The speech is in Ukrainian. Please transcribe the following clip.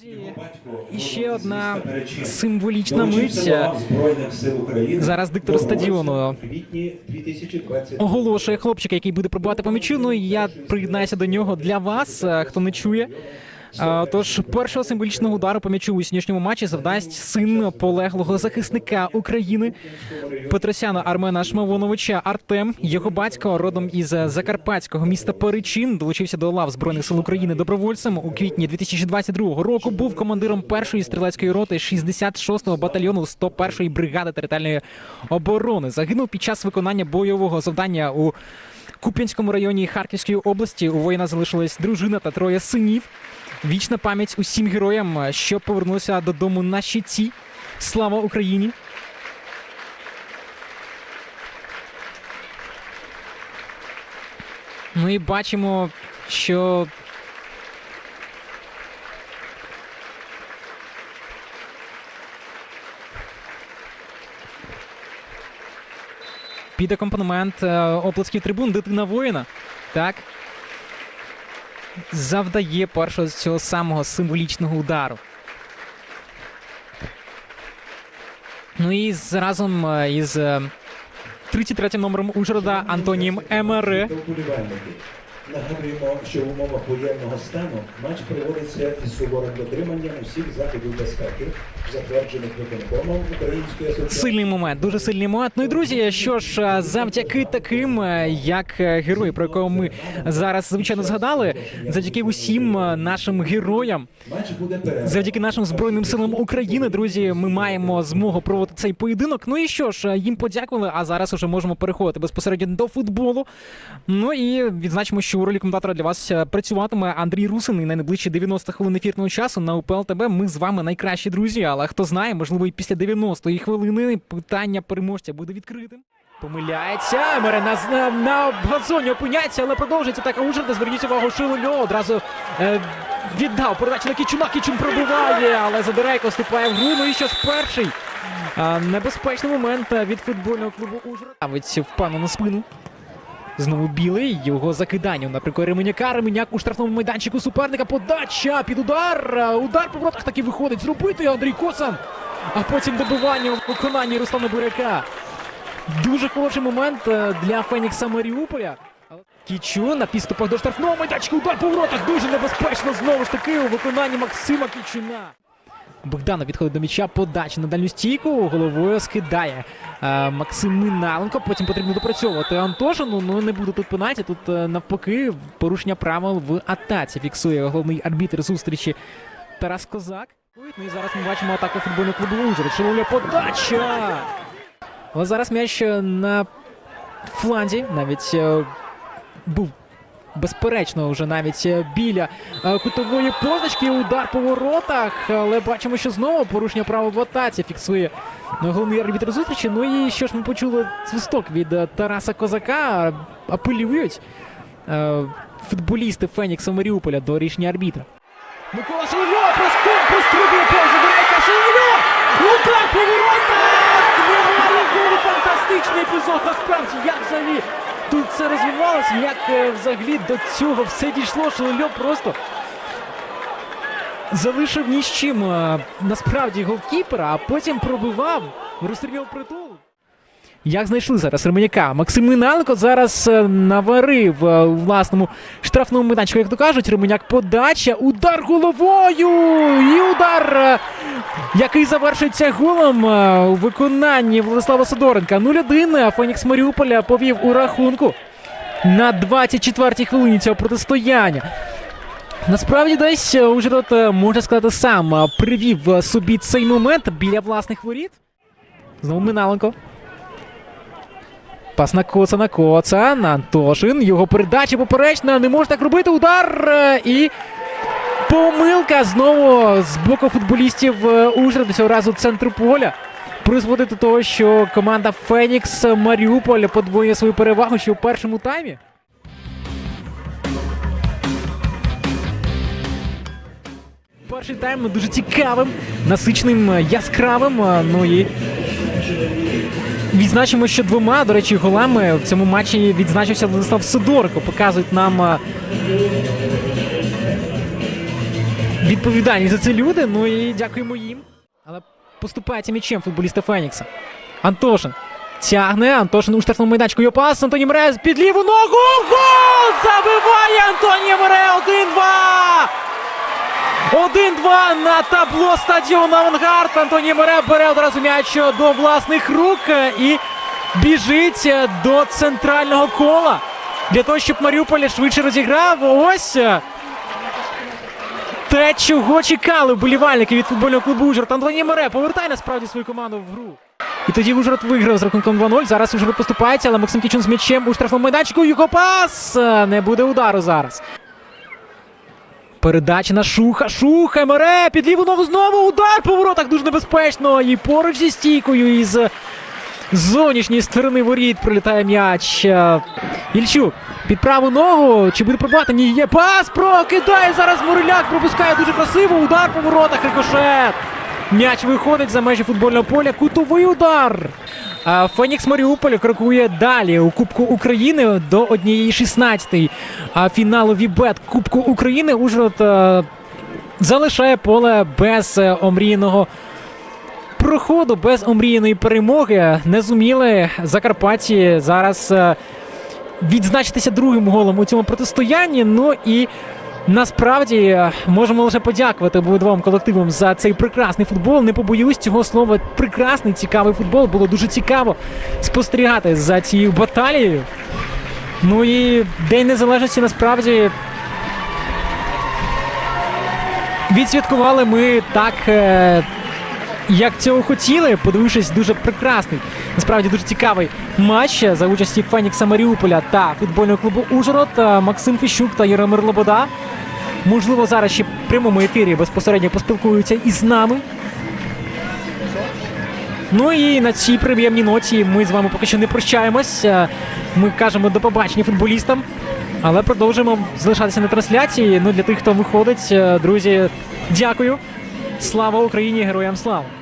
Друзі, і ще одна символічна мить. Зараз диктор стадіону оголошує хлопчика, який буде пробувати по м'ячу. Ну і я приєднаюся до нього для вас, е, хто не чує. Тож першого символічного удару по м'ячу у сьогоднішньому матчі завдасть син полеглого захисника України Петросяна Армена Шмавоновича Артем. Його батько родом із закарпатського міста Перечин долучився до лав збройних сил України добровольцем у квітні 2022 року. Був командиром першої стрілецької роти 66-го батальйону 101-ї бригади територіальної оборони. Загинув під час виконання бойового завдання у Куп'янському районі Харківської області. У воїна залишилась дружина та троє синів. Вічна пам'ять усім героям, що повернулися додому на щиті. Слава Україні! Ну і бачимо, що під акомпанемент е, оплесків трибун дитина воїна. Так. Завдає першого цього самого символічного удару. Ну і з- разом е, із 33 м номером Ужгорода Антонієм Емери. Нагадуємо, що в умовах воєнного стану матч проводиться із суворим дотриманням усіх заходів безпеки, затверджених виконкомом Української асоціації. Сильний момент, дуже сильний момент. Ну і друзі, що ж, е, завдяки таким, е, як е, герої, про якого ми зараз звичайно згадали, завдяки усім нашим героям, завдяки нашим збройним силам України, друзі, ми маємо змогу проводити цей поєдинок. Ну і що ж, їм подякували. А зараз уже можемо переходити безпосередньо до футболу. Ну і відзначимо, що у ролі коментатора для вас е, працюватиме Андрій Русин. І на найближчі 90 хвилин ефірного часу на УПЛ ТБ ми з вами найкращі друзі. Але хто знає, можливо, і після 90-ї хвилини питання переможця буде відкритим. Помиляється, Емере на, на, на газоні опиняється, але продовжується така Ужгорода. Зверніть увагу, Шилольо одразу е, віддав передачу на Кічуна. Кічун пробиває, але Задирейко вступає в гру. Ну і ж перший. А, небезпечний момент е, від футбольного клубу Ужгород. Ставить впевнено спину. Знову білий. Його закидання на прикорі Ременяка. Ременяк у штрафному майданчику суперника. Подача під удар. Удар по воротах таки виходить зробити Андрій Косан. А потім добивання у виконанні Руслана Буряка. Дуже хороший момент е, для Фенікса Маріуполя. Кічу на підступах до штрафного майданчика. Удар по воротах дуже небезпечно. Знову ж таки у виконанні Максима Кічуна. Богданов відходить до м'яча, подача на дальню стійку, головою скидає е, Максим Миналенко. Потім потрібно допрацьовувати Антошину. Ну не буде тут пенаті. Тут е, навпаки порушення правил в атаці. Фіксує головний арбітр зустрічі Тарас Козак. Ну і зараз ми бачимо атаку футбольного клубу Ужгород. Шиловля подача. Але зараз м'яч е, на фланзі навіть був безперечно вже навіть е, біля е, кутової позначки. Удар по воротах. Але бачимо, що знову порушення правил в фіксує ну, головний арбітр зустрічі. Ну і що ж ми почули свисток від е, Тараса Козака. Апелюють е, футболісти Фенікса Маріуполя до рішення арбітра. Микола Шевельо просто пострибує повз Задорейка Шевельо! Удар по воротах! Фантастичний епізод насправді! Як взагалі тут це розвивалося? Як е, взагалі до цього все дійшло? що Шевельо просто залишив ні з чим е, насправді голкіпера, а потім пробивав, розстріляв притул. Як знайшли зараз Ременяка? Максим Миналенко зараз е, наварив е, у власному штрафному майданчику, як то кажуть, Ременяк подача, удар головою! І удар, е, який завершується голом у виконанні Владислава Сидоренка. 0-1. Фенікс Маріуполя повів у рахунку на 24-й хвилині цього протистояння. Насправді десь Ужгород, можна сказати, сам привів собі цей момент біля власних воріт. Знову Миналенко. Пас на коца на коца. На Антошин. Його передача поперечна. Не може так робити. Удар. І помилка знову з боку футболістів е, Ужгорода. Цього разу центру поля. Призводить до того, що команда Фенікс Маріуполь подвоює свою перевагу ще у першому таймі. Перший тайм дуже цікавим, насичним, яскравим. е, Ну і Відзначимо, що двома, до речі, голами в цьому матчі відзначився Владислав Сидорко. Показують нам відповідальність за це люди. Ну і дякуємо їм. Але поступається м'ячем футболіста Фенікса. Антошин тягне. Антошин у штрафному майданчику. Його пас. Антоній Мрез під ліву ногу. Гол! 1-2. 1-2 на табло стадіону Авангард. Антоній Мере бере одразу м'яч до власних рук і біжить до центрального кола. Для того, щоб Маріуполь швидше розіграв. Ось те, чого чекали вболівальники від футбольного клубу Ужгород. Антоній Мере повертає насправді свою команду в гру. І тоді Ужгород виграв з рахунком 2-0. Зараз Ужгород поступається, але Максим Кічун з м'ячем у штрафному майданчику. Його пас! Не буде удару зараз. Передача на Шуха. Шуха, Мере, під ліву ногу знову удар по воротах дуже небезпечно. І поруч зі стійкою із зовнішньої сторони воріт прилітає м'яч. Е, Ільчук під праву ногу. Чи буде пробувати? Ні, є пас. Прокидає зараз Муриляк. Пропускає дуже красиво. Удар по воротах. Рикошет. М'яч виходить за межі футбольного поля. Кутовий удар. Фенікс Маріуполь крокує далі у Кубку України до однієї 16 а фіналу Вібет Кубку України. Ужгород е, залишає поле без е, омріяного проходу, без омріяної перемоги. Не зуміли Закарпатті зараз е, відзначитися другим голом у цьому протистоянні. Ну і насправді е, можемо лише подякувати обидвом колективам за цей прекрасний футбол. Не побоюсь цього слова. Прекрасний, цікавий футбол. Було дуже цікаво спостерігати за цією баталією. Ну і День Незалежності насправді відсвяткували ми так. е, як цього хотіли, подивившись дуже прекрасний, насправді дуже цікавий матч за участі Фенікса Маріуполя та футбольного клубу Ужгород. Е, Максим Фіщук та Яромир Лобода. Можливо, зараз ще в прямому ефірі безпосередньо поспілкуються із нами. Ну і на цій приємній ноті ми з вами поки що не прощаємось. Ми кажемо до побачення футболістам, але продовжуємо залишатися на трансляції. Ну для тих, хто виходить, е, друзі, дякую. Слава Україні! Героям слава!